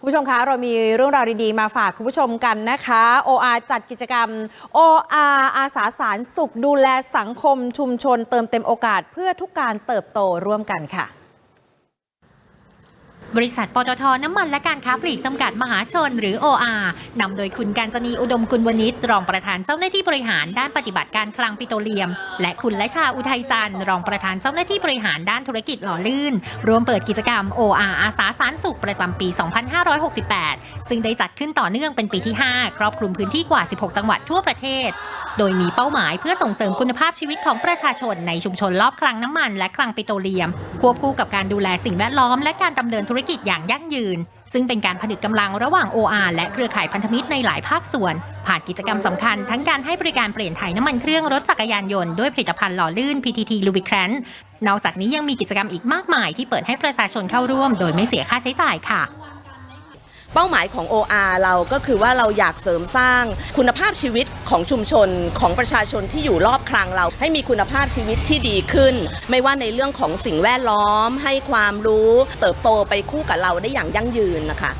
คุณผู้ชมคะเรามีเรื่องราวดีๆ มาฝากคุณผู้ชมกันนะคะ OR จัดกิจกรรม OR อาสาสารสุขดูแลสังคมชุมชนเติมเต็มโอกาสเพื่อทุกการเติบโตร่วมกันค่ะ บริษัทปตทน้ำมันและการค้าปลีกจำกัดมหาชนหรือ OR นำโดยคุณการจนีอุดมกุลวณิชรองประธานเจ้าหน้าที่บริหารด้านปฏิบัติการคลังปิโตรเลียม และคุณและชาอุทัยจันทร์รองประธานเจ้าหน้าที่บริหารด้านธุรกิจหล่อลื่น รวมเปิดกิจกรรม OR อาสาสารสุขประจำปี 2568 ซึ่งได้จัดขึ้นต่อเนื่องเป็นปีที่ 5 ครอบคลุมพื้นที่กว่า 16 จังหวัดทั่วประเทศ โดยมีเป้าหมายเพื่อส่งเสริมคุณภาพชีวิตของประชาชนในชุมชนรอบคลังน้ำมันและคลังปิโตรเลียม ควบคู่กับการดูแลสิ่งแวดล้อมและการดำเนินธุรกิจอย่างยั่งยืน ซึ่งเป็นการผนึกกำลังระหว่าง OR และเครือข่ายพันธมิตรในหลายภาคส่วน ผ่านกิจกรรมสำคัญ ทั้งการให้บริการเปลี่ยนถ่ายน้ำมันเครื่องรถจักรยานยนต์ด้วยผลิตภัณฑ์หล่อลื่น PTT Lubricant นอกจากนี้ยังมีกิจกรรมอีกมากมายที่เปิดให้ประชาชนเข้าร่วม โดยไม่เสียค่าใช้จ่ายค่ะ เป้าหมายของ OR เราก็คือว่าเราอยากเสริมสร้างคุณภาพชีวิตของชุมชนของประชาชนที่อยู่รอบคลังเรา ให้มีคุณภาพชีวิตที่ดีขึ้น ไม่ว่าในเรื่องของสิ่งแวดล้อม ให้ความรู้เติบโตไปคู่กับเราได้อย่างยั่งยืนนะคะ